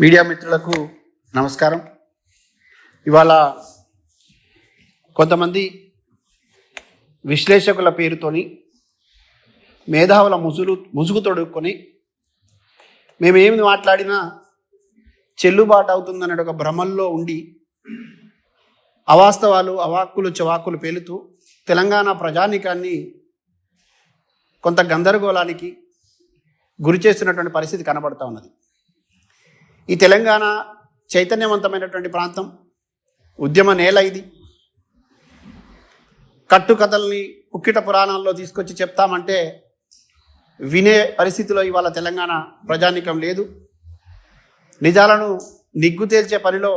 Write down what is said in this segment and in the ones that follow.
Media మిత్రులకు నమస్కారం. ఇవాళ కొంతమంది విశ్లేషకుల పేరుతోని మేధావుల ముసులు ముసుగు తొడుక్కొని మేమేమి మాట్లాడినా చెల్లుబాటు అవుతుందనే ఒక భ్రమల్లో ఉండి అవాస్తవాలు అవాక్కులు చవాకులు పేలుతూ తెలంగాణ ప్రజానికాన్ని కొంత గందరగోళానికి గురి చేస్తున్నటువంటి పరిస్థితి కనబడతా ఉన్నది. ఈ తెలంగాణ చైతన్యవంతమైనటువంటి ప్రాంతం ఉద్యమ నేల ఇది. కట్టుకథల్ని కుక్కిట పురాణాల్లో తీసుకొచ్చి చెప్తామంటే వినే పరిస్థితిలో ఇవాళ తెలంగాణ ప్రజానికం లేదు. నిజాలను నిగ్గు తేల్చే పనిలో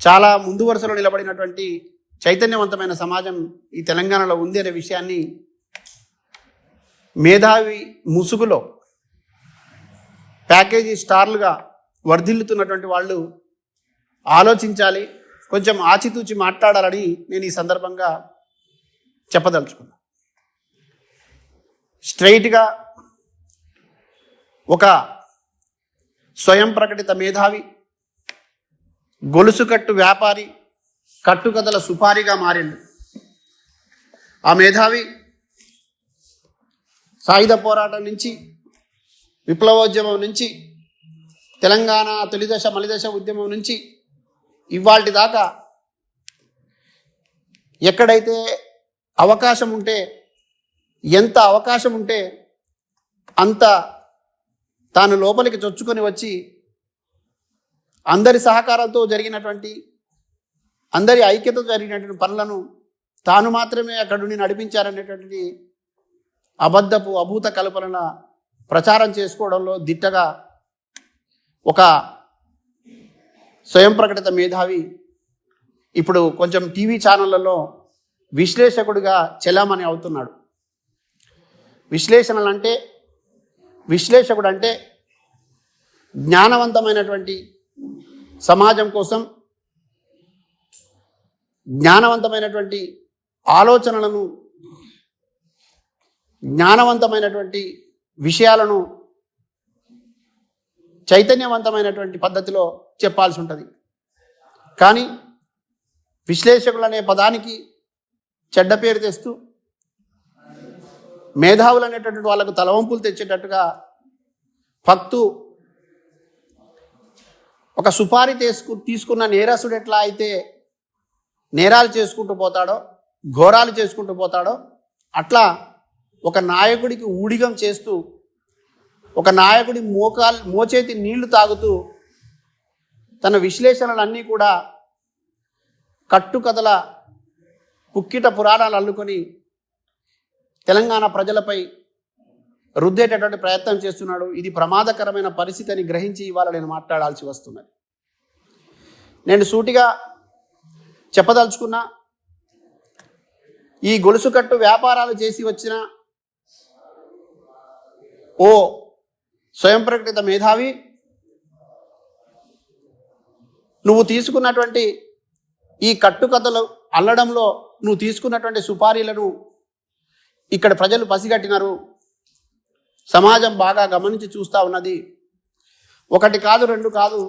చాలా ముందు వరుసలో నిలబడినటువంటి చైతన్యవంతమైన సమాజం ఈ తెలంగాణలో ఉంది అనే విషయాన్ని మేధావి ముసుగులో ప్యాకేజీ స్టార్లుగా వర్ధిల్లుతున్నటువంటి వాళ్ళు ఆలోచించాలి కొంచెం ఆచితూచి మాట్లాడాలని నేను ఈ సందర్భంగా చెప్పదలుచుకున్నా. స్ట్రైట్గా ఒక స్వయం ప్రకటిత మేధావి గొలుసు కట్టు వ్యాపారి కట్టుకథల సుపారిగా మారిండు ఆ మేధావి సాయుధ పోరాటం నుంచి విప్లవోద్యమం నుంచి తెలంగాణ తొలిదశ మలిదశ ఉద్యమం నుంచి ఇవాళ దాకా ఎక్కడైతే అవకాశం ఉంటే ఎంత అవకాశం ఉంటే అంత తాను లోపలికి చొచ్చుకొని వచ్చి అందరి సహకారంతో జరిగినటువంటి అందరి ఐక్యతతో జరిగినటువంటి పనులను తాను మాత్రమే అక్కడుండి నడిపించారనేటువంటి అబద్ధపు అభూత కల్పనల ప్రచారం చేసుకోవడంలో దిట్టగా ఒక స్వయం ప్రకటిత మేధావి ఇప్పుడు కొంచెం టీవీ ఛానళ్ళలో విశ్లేషకుడిగా చెలామణి అవుతున్నాడు. విశ్లేషణలు అంటే విశ్లేషకుడు అంటే జ్ఞానవంతమైనటువంటి సమాజం కోసం జ్ఞానవంతమైనటువంటి ఆలోచనలను జ్ఞానవంతమైనటువంటి విషయాలను చైతన్యవంతమైనటువంటి పద్ధతిలో చెప్పాల్సి ఉంటుంది కానీ విశ్లేషకులు అనే పదానికి చెడ్డ పేరు తెస్తూ మేధావులు అనేటటువంటి వాళ్ళకు తలవంపులు తెచ్చేటట్టుగా భక్తు ఒక సుపారీ తీసుకు తీసుకున్న నేరసుడు ఎట్లా అయితే నేరాలు చేసుకుంటూ పోతాడో ఘోరాలు చేసుకుంటూ పోతాడో అట్లా ఒక నాయకుడికి ఊడిగం చేస్తూ ఒక నాయకుడి మోకాలు మోచేతి నీళ్ళు తాగుతూ తన విశ్లేషణలన్నీ కూడా కట్టుకథల పుక్కిట పురాణాలు అల్లుకొని తెలంగాణ ప్రజలపై రుద్దేటటువంటి ప్రయత్నం చేస్తున్నాడు. ఇది ప్రమాదకరమైన పరిస్థితి అని గ్రహించి ఇవాళ నేను మాట్లాడాల్సి వస్తున్నది. నేను సూటిగా చెప్పదలుచుకున్నా ఈ గొలుసుకట్టు వ్యాపారాలు చేసి వచ్చిన ఓ స్వయం ప్రకటిత మేధావి. నువ్వు తీసుకున్నటువంటి ఈ కట్టుకథలు అల్లడంలో నువ్వు తీసుకున్నటువంటి సుపారీలను ఇక్కడ ప్రజలు పసిగట్టినారు. సమాజం బాగా గమనించి చూస్తూ ఉన్నది. ఒకటి కాదు రెండు కాదు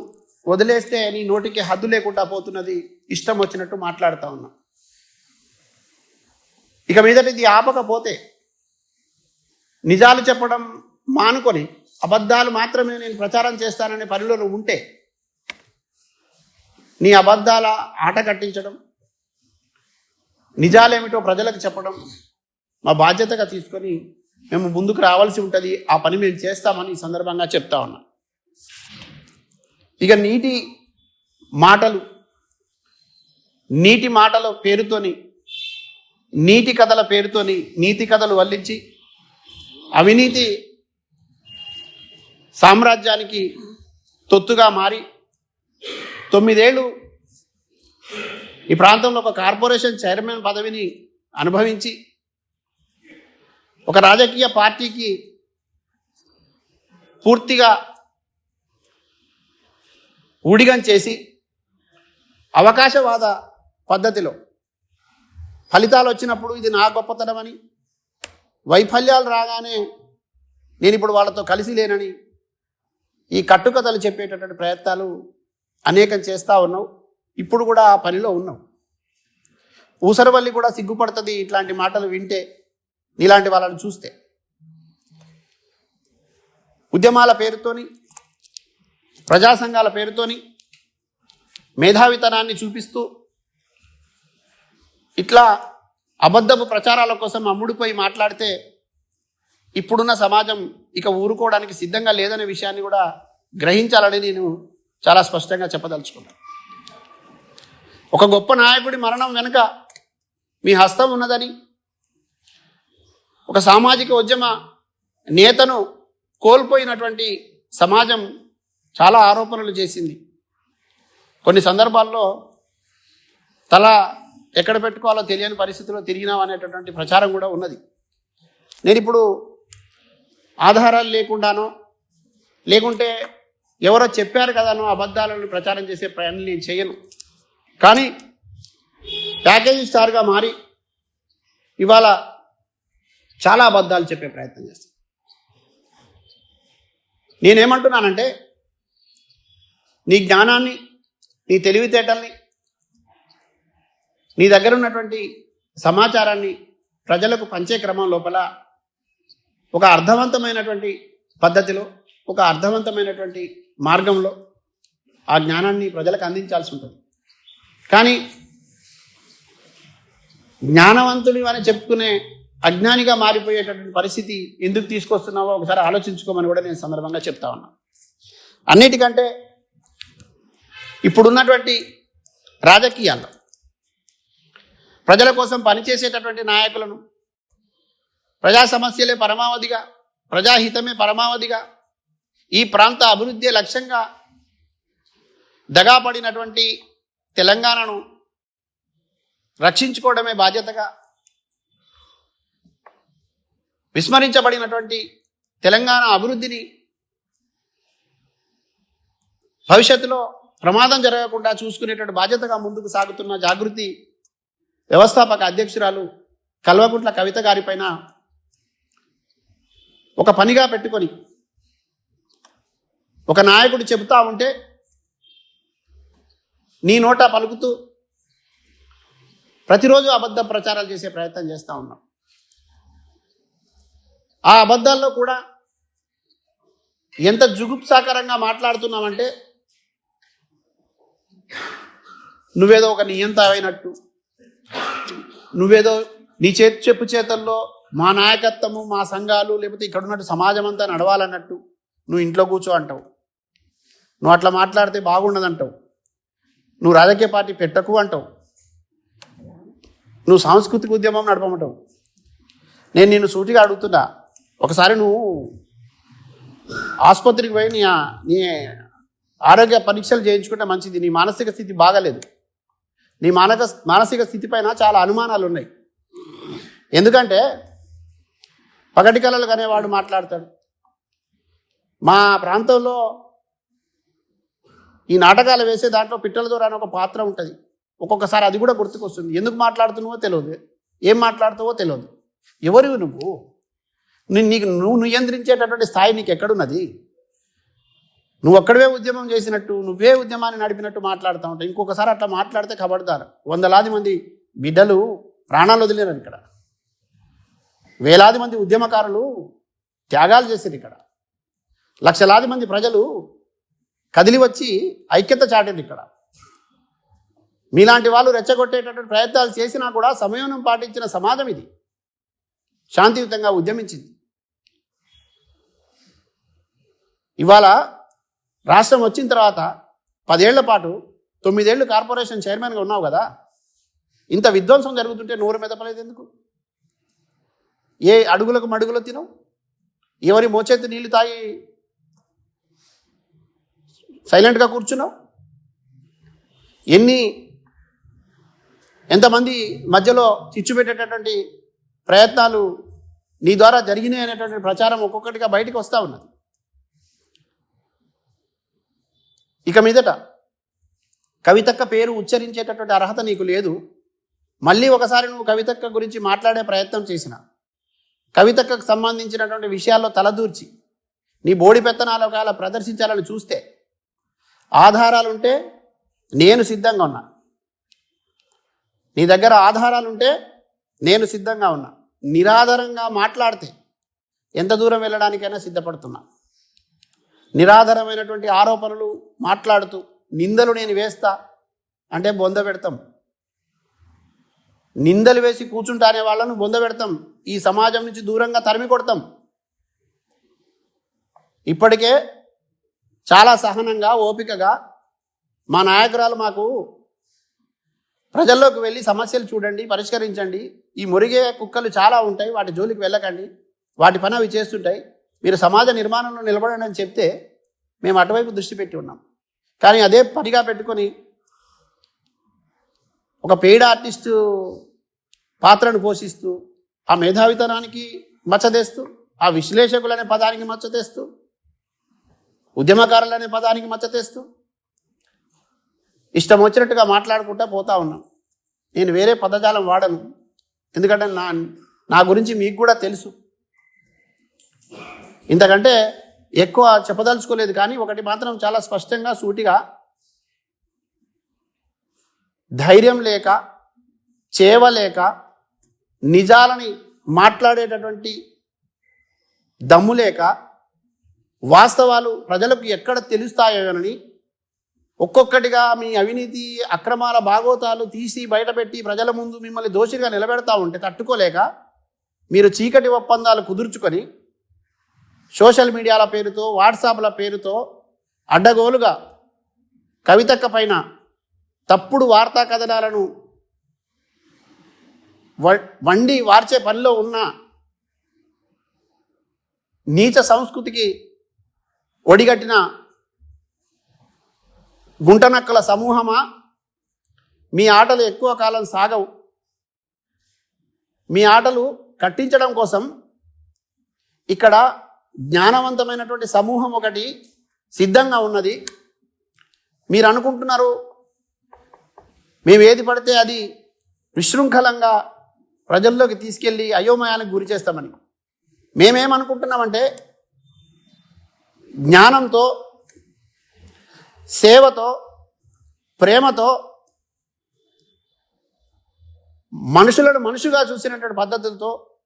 వదిలేస్తే నీ నోటికి హద్దు లేకుండా పోతున్నది. ఇష్టం వచ్చినట్టు మాట్లాడుతూ ఉన్నా. ఇక మీదట ఇది ఆపకపోతే నిజాలు చెప్పడం మానుకొని అబద్ధాలు మాత్రమే నేను ప్రచారం చేస్తాననే పనిలో నువ్వు ఉంటే నీ అబద్ధాల ఆట కట్టించడం నిజాలేమిటో ప్రజలకు చెప్పడం మా బాధ్యతగా తీసుకొని మేము ముందుకు రావాల్సి ఉంటుంది ఆ పని మేము చేస్తామని ఈ సందర్భంగా చెప్తా ఉన్నా. ఇక నీటి మాటలు నీటి మాటల పేరుతోని నీటి కథల పేరుతోని నీతి కథలు వల్లించి అవినీతి సామ్రాజ్యానికి తొత్తుగా మారి తొమ్మిదేళ్ళు ఈ ప్రాంతంలో ఒక కార్పొరేషన్ చైర్మన్ పదవిని అనుభవించి ఒక రాజకీయ పార్టీకి పూర్తిగా ఊడిగం చేసి అవకాశవాద పద్ధతిలో ఫలితాలు వచ్చినప్పుడు ఇది నా గొప్పతనమని వైఫల్యాలు రాగానే నేను ఇప్పుడు వాళ్ళతో కలిసి లేనని ఈ కట్టుకథలు చెప్పేటటువంటి ప్రయత్నాలు అనేకం చేస్తూ ఉన్నావు. ఇప్పుడు కూడా ఆ పనిలో ఉన్నావు. ఊసరవల్లి కూడా సిగ్గుపడుతుంది ఇట్లాంటి మాటలు వింటే నీలాంటి వాళ్ళని చూస్తే. ఉద్యమాల పేరుతోని ప్రజా సంఘాల పేరుతోని మేధావితనాన్ని చూపిస్తూ ఇట్లా అబద్ధపు ప్రచారాల కోసం అమ్ముడిపోయి మాట్లాడితే ఇప్పుడున్న సమాజం ఇక ఊరుకోవడానికి సిద్ధంగా లేదనే విషయాన్ని కూడా గ్రహించాలని నేను చాలా స్పష్టంగా చెప్పదలుచుకున్నాను. ఒక గొప్ప నాయకుడి మరణం వెనుక మీ హస్తం ఉన్నదని ఒక సామాజిక ఉద్యమ నేతను కోల్పోయినటువంటి సమాజం చాలా ఆరోపణలు చేసింది. కొన్ని సందర్భాల్లో తల ఎక్కడ పెట్టుకోవాలో తెలియని పరిస్థితిలో తిరిగినాం అనేటటువంటి ప్రచారం కూడా ఉన్నది. నేను ఇప్పుడు ఆధారాలు లేకుండానో లేకుంటే ఎవరో చెప్పారు కదానో అబద్ధాలను ప్రచారం చేసే ప్రయాణం నేను చేయను. కానీ ప్యాకేజీ స్టార్గా మారి ఇవాళ చాలా అబద్ధాలు చెప్పే ప్రయత్నం చేస్తాను నేనేమంటున్నానంటే నీ జ్ఞానాన్ని నీ తెలివితేటల్ని నీ దగ్గర ఉన్నటువంటి సమాచారాన్ని ప్రజలకు పంచే క్రమం లోపల ఒక అర్థవంతమైనటువంటి పద్ధతిలో ఒక అర్థవంతమైనటువంటి మార్గంలో ఆ జ్ఞానాన్ని ప్రజలకు అందించాల్సి ఉంటుంది. కానీ జ్ఞానవంతుని అని చెప్పుకునే అజ్ఞానిగా మారిపోయేటటువంటి పరిస్థితి ఎందుకు తీసుకొస్తున్నావో ఒకసారి ఆలోచించుకోమని కూడా నేను సందర్భంగా చెప్తా ఉన్నా. అన్నిటికంటే ఇప్పుడున్నటువంటి రాజకీయాల్లో ప్రజల కోసం పనిచేసేటటువంటి నాయకులను ప్రజా సమస్యలే పరమావధిగా ప్రజాహితమే పరమావధిగా ఈ ప్రాంత అభివృద్ధి లక్ష్యంగా దగాపడినటువంటి తెలంగాణను రక్షించుకోవడమే బాధ్యతగా విస్మరించబడినటువంటి తెలంగాణ అభివృద్ధిని భవిష్యత్తులో ప్రమాదం జరగకుండా చూసుకునేటువంటి బాధ్యతగా ముందుకు సాగుతున్న జాగృతి వ్యవస్థాపక అధ్యక్షురాలు కల్వకుంట్ల కవిత గారిపైన ఒక పనిగా పెట్టుకొని ఒక నాయకుడు చెబుతా ఉంటే నీ నోట పలుకుతూ ప్రతిరోజు అబద్ధ ప్రచారాలు చేసే ప్రయత్నం చేస్తూ ఉన్నాం. ఆ అబద్ధాల్లో కూడా ఎంత జుగుప్సాకరంగా మాట్లాడుతున్నామంటే నువ్వేదో ఒక నియంత అయినట్టు నువ్వేదో నీ చేతి చెప్పు చేతల్లో మా నాయకత్వము మా సంఘాలు లేకపోతే ఇక్కడ ఉన్నట్టు సమాజం అంతా నడవాలన్నట్టు నువ్వు ఇంట్లో కూర్చో అంటావు. నువ్వు అట్లా మాట్లాడితే బాగుండదంటావు. నువ్వు రాజకీయ పార్టీ పెట్టకు అంటావు. నువ్వు సాంస్కృతిక ఉద్యమం నడపమంటావు. నేను నిన్ను సూటిగా అడుగుతున్నా. ఒకసారి నువ్వు ఆసుపత్రికి పోయి నీ నీ ఆరోగ్య పరీక్షలు చేయించుకుంటే మంచిది. నీ మానసిక స్థితి బాగాలేదు. నీ మానక మానసిక స్థితి పైన చాలా అనుమానాలు ఉన్నాయి ఎందుకంటే పగటి కళలు కనేవాడు మాట్లాడతాడు. మా ప్రాంతంలో ఈ నాటకాలు వేసే దాంట్లో పిట్టల దూర అనే ఒక పాత్ర ఉంటుంది. ఒక్కొక్కసారి అది కూడా గుర్తుకొస్తుంది. ఎందుకు మాట్లాడుతున్నావో తెలియదు. ఏం మాట్లాడుతావో తెలియదు. ఎవరివి నువ్వు? నీకు నువ్వు నియంత్రించేటటువంటి స్థాయి నీకు ఎక్కడున్నది నువ్వు అక్కడవే ఉద్యమం చేసినట్టు నువ్వే ఉద్యమాన్ని నడిపినట్టు మాట్లాడుతూ ఉంటావు. ఇంకొకసారి అట్లా మాట్లాడితే కబడతారు వందలాది మంది బిడ్డలు ప్రాణాలు వదిలేరు ఇక్కడ. వేలాది మంది ఉద్యమకారులు త్యాగాలు చేశారు ఇక్కడ. లక్షలాది మంది ప్రజలు కదిలి వచ్చి ఐక్యత చాటారు ఇక్కడ. మీలాంటి వాళ్ళు రెచ్చగొట్టేటటువంటి ప్రయత్నాలు చేసినా కూడా సమయం పాటించిన సమాజం ఇది. శాంతియుతంగా ఉద్యమించింది. ఇవాళ రాష్ట్రం వచ్చిన తర్వాత పదేళ్ళ పాటు తొమ్మిదేళ్ళు కార్పొరేషన్ చైర్మన్గా ఉన్నావు కదా. ఇంత విధ్వంసం జరుగుతుంటే నోరు మెదపలేదు ఎందుకు ఏ అడుగులకు మడుగులో తినవు? ఎవరి మోచేతి నీళ్ళు తాగి సైలెంట్గా కూర్చున్నావు? ఎన్ని ఎంతమంది మధ్యలో చిచ్చు పెట్టేటటువంటి ప్రయత్నాలు నీ ద్వారా జరిగినాయి అనేటువంటి ప్రచారం ఒక్కొక్కటిగా బయటకు వస్తూ ఉన్నది. ఇక మీదట కవితక్క పేరు ఉచ్చరించేటటువంటి అర్హత నీకు లేదు. మళ్ళీ ఒకసారి నువ్వు కవితక్క గురించి మాట్లాడే ప్రయత్నం చేసినా కవితక్కకు సంబంధించినటువంటి విషయాల్లో తలదూర్చి నీ బోడి పెత్తనాలు ఒకవేళ ప్రదర్శించాలని చూస్తే ఆధారాలుంటే నేను సిద్ధంగా ఉన్నా. నీ దగ్గర ఆధారాలుంటే నేను సిద్ధంగా ఉన్నా. నిరాధారంగా మాట్లాడితే ఎంత దూరం వెళ్ళడానికైనా సిద్ధపడుతున్నా. నిరాధారమైనటువంటి ఆరోపణలు మాట్లాడుతూ నిందలు నేను వేస్తా అంటే బొంద పెడతాం. నిందలు వేసి కూర్చుంటానే వాళ్ళను బొందబెడతాం ఈ సమాజం నుంచి దూరంగా తరిమి కొడతాం. ఇప్పటికే చాలా సహనంగా ఓపికగా మా నాయకురాలు మాకు ప్రజల్లోకి వెళ్ళి సమస్యలు చూడండి పరిష్కరించండి. ఈ మురిగే కుక్కలు చాలా ఉంటాయి వాటి జోలికి వెళ్ళకండి. వాటి పని అవి చేస్తుంటాయి. మీరు సమాజ నిర్మాణంలో నిలబడండి అని చెప్తే మేము అటువైపు దృష్టి పెట్టి ఉన్నాం. కానీ అదే పనిగా పెట్టుకొని ఒక పెయిడ్ ఆర్టిస్టు పాత్రను పోషిస్తూ ఆ మేధావితనానికి మచ్చదేస్తూ ఆ విశ్లేషకులనే పదానికి మచ్చతేస్తూ ఉద్యమకారులనే పదానికి మచ్చతేస్తూ ఇష్టం వచ్చినట్టుగా మాట్లాడుకుంటా పోతా ఉన్నాం. నేను వేరే పదజాలం వాడను. ఎందుకంటే నా నా గురించి మీకు కూడా తెలుసు. ఇంతకంటే ఎక్కువ చెప్పదలుచుకోలేదు కానీ ఒకటి మాత్రం చాలా స్పష్టంగా సూటిగా ధైర్యం లేక చేవలేక నిజాలని మాట్లాడేటటువంటి దమ్ము లేక వాస్తవాలు ప్రజలకు ఎక్కడ తెలుస్తాయోనని ఒక్కొక్కటిగా మీ అవినీతి అక్రమాల భాగోతాలు తీసి బయటపెట్టి ప్రజల ముందు మిమ్మల్ని దోషిగా నిలబెడతా ఉంటే తట్టుకోలేక మీరు చీకటి ఒప్పందాలు కుదుర్చుకొని సోషల్ మీడియాల పేరుతో వాట్సాప్ల పేరుతో అడ్డగోలుగా కవితక్క పైన తప్పుడు వార్తా కథనాలను వండి వార్చే పనిలో ఉన్న నీచ సంస్కృతికి ఒడిగట్టిన గుంటనక్కల సమూహమా? మీ ఆటలు ఎక్కువ కాలం సాగవు. మీ ఆటలు కట్టించడం కోసం ఇక్కడ జ్ఞానవంతమైనటువంటి సమూహం ఒకటి సిద్ధంగా ఉన్నది. మీరు అనుకుంటున్నారు మేము ఏది పడితే అది విశృంఖలంగా ప్రజల్లోకి తీసుకెళ్ళి అయోమయానికి గురి చేస్తామని. మేమేమనుకుంటున్నామంటే జ్ఞానంతో సేవతో ప్రేమతో మనుషులను మనుషుగా చూసినటువంటి పద్ధతులతో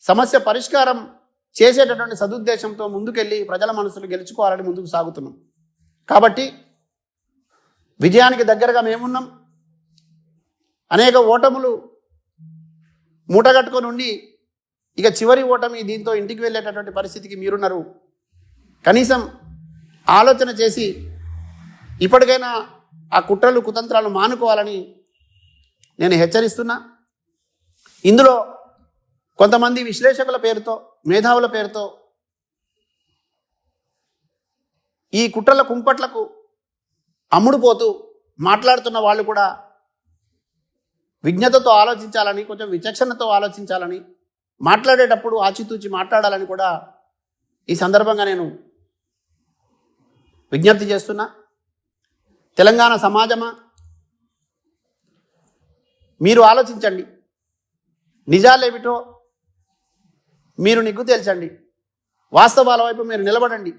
సమస్య పరిష్కారం చేసేటటువంటి సదుద్దేశంతో ముందుకెళ్ళి ప్రజల మనసులు గెలుచుకోవాలని ముందుకు సాగుతున్నాం. కాబట్టి విజయానికి దగ్గరగా మేమున్నాం. అనేక ఓటములు మూటగట్టుకొని ఉండి ఇక చివరి ఓటమి దీంతో ఇంటికి వెళ్ళేటటువంటి పరిస్థితికి మీరున్నారు. కనీసం ఆలోచన చేసి ఇప్పటికైనా ఆ కుట్రలు కుతంత్రాలు మానుకోవాలని నేను హెచ్చరిస్తున్నా. ఇందులో కొంతమంది విశ్లేషకుల పేరుతో మేధావుల పేరుతో ఈ కుట్రల కుంపట్లకు అమ్ముడుపోతూ మాట్లాడుతున్న వాళ్ళు కూడా విజ్ఞతతో ఆలోచించాలని కొంచెం విచక్షణతో ఆలోచించాలని మాట్లాడేటప్పుడు ఆచితూచి మాట్లాడాలని కూడా ఈ సందర్భంగా నేను విజ్ఞప్తి చేస్తున్నా. తెలంగాణ సమాజమా? మీరు ఆలోచించండి. నిజాలేమిటో మీరు నిగ్గు తేల్చండి వాస్తవాల వైపు మీరు నిలబడండి.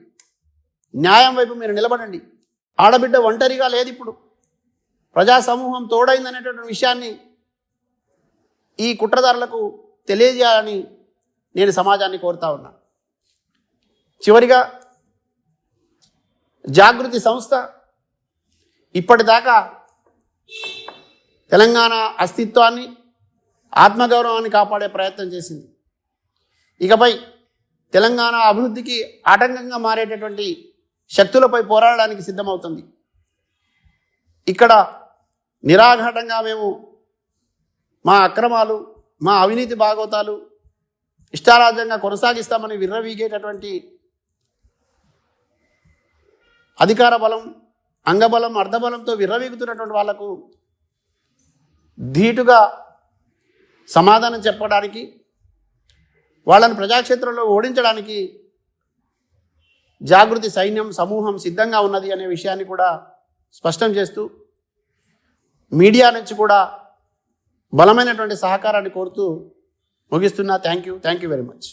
న్యాయం వైపు మీరు నిలబడండి. ఆడబిడ్డ ఒంటరిగా లేదు ఇప్పుడు ప్రజా సమూహం తోడైందనేటటువంటి విషయాన్ని ఈ కుట్రదారులకు తెలియజేయాలని నేను సమాజాన్ని కోరుతా ఉన్నా. చివరిగా జాగృతి సంస్థ ఇప్పటిదాకా తెలంగాణ అస్తిత్వాన్ని ఆత్మగౌరవాన్ని కాపాడే ప్రయత్నం చేసింది. ఇకపై తెలంగాణ అభివృద్ధికి ఆటంకంగా మారేటటువంటి శక్తులపై పోరాడడానికి సిద్ధమవుతుంది. ఇక్కడ నిరాఘాటంగా మేము మా అక్రమాలు మా అవినీతి భాగవతాలు ఇష్టారాజ్యంగా కొనసాగిస్తామని విర్రవీగేటటువంటి అధికార బలం అంగబలం అర్ధబలంతో విర్రవీగుతున్నటువంటి వాళ్ళకు ధీటుగా సమాధానం చెప్పడానికి వాళ్ళని ప్రజాక్షేత్రంలో ఓడించడానికి జాగృతి సైన్యం సమూహం సిద్ధంగా ఉన్నది అనే విషయాన్ని కూడా స్పష్టం చేస్తూ మీడియా నుంచి కూడా బలమైనటువంటి సహకారాన్ని కోరుతూ ముగిస్తున్నా. Thank you thank you very much